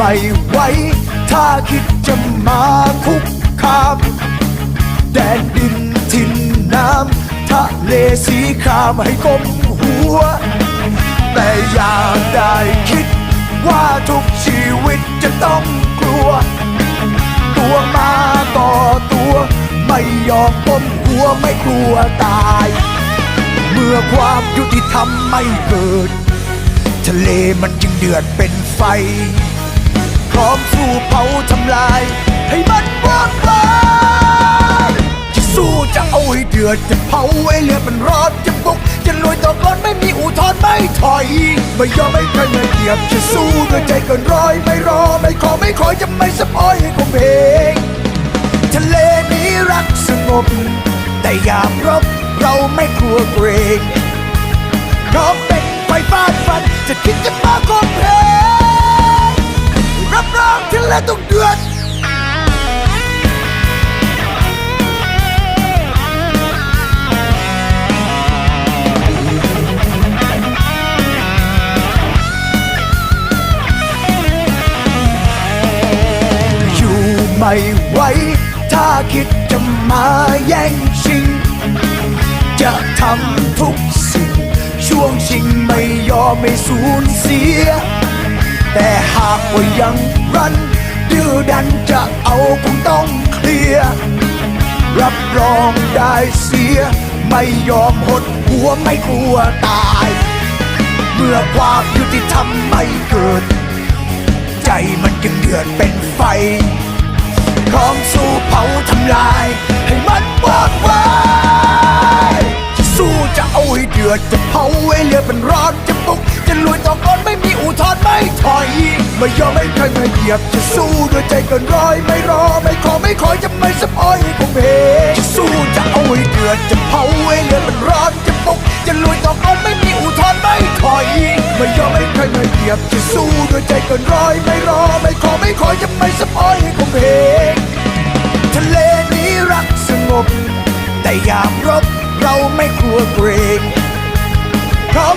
ไม่ไหว ถ้าคิดจะมาคุกคาม แดนดินทินน้ำทะเลสีครามให้ก้มหัว แต่อยากได้คิดว่าทุกชีวิตจะต้องกลัว ตัวมาต่อตัว ไม่ยอมก้มหัวไม่กลัวตาย เมื่อความยุติธรรมไม่เกิด ทะเลมันจึงเดือดเป็นไฟ ร้อมสู้เผาทำลาย ให้มันวอดวายจะสู้จะเอาให้เดือดจะเผาให้เลือดมันร้อนจะบุก จะลุยต่อกลอนไม่มีอุทธรณ์ไม่ถอย ไม่ยอมไม่เคยไม่เหยียบจะสู้ด้วยใจเกินร้อยไม่รอไม่ขอไม่ขอจะไม่สปอยให้คงเพลงทะเลนี้รักสงบ แต่ยามรบเราไม่กลัวเกรงพร้อมเป็นไฟฟาดฟันจะคิดจะมาคมเพลง รองทะต้องเดือดอยู่ไม่ไหว ถ้าคิดจะมาแย่งชิง จะทำทุกสิ่ง ช่วงชิงไม่ยอมไม่สูญเสีย แต่หากว่ายังรั้น จะเอาคงต้องเคลียร์รับรองได้เสีย ไม่ยอมหดหัวไม่กลัวตาย เมื่อความยุติธรรมไม่เกิด ใจมันจึงเดือดเป็นไฟ พร้อมสู้เผาทำลาย ให้มันวอดวายจะสู้จะเอาให้เดือดจะเผาให้เลือเป็นร้อนจะบุกจะลุยต่อกอน ไม่มีอุทธรณ์ไม่ถอย ไม่ยอมไม่เคยไม่เหยียบจะสู้ด้วยใจเกินร้อย ไม่รอไม่ขอไม่ขอจะไม่สปอยให้คงเพจะสู้จะเอาให้เดือดจะเผาให้เลือดเป็นร้อนจะบุกจะลุยต่อกอนไม่มีอุทธร์ไม่ถอย ไม่ยอมไม่เคยไม่เหยียบจะสู้ด้วยใจเกินร้อย ไม่รอไม่ขอไม่ขอจะไม่สปอยให้คงเพทะเลนี้รักสงบ แต่ยามรบเราไม่กลัวเกรงพร้อม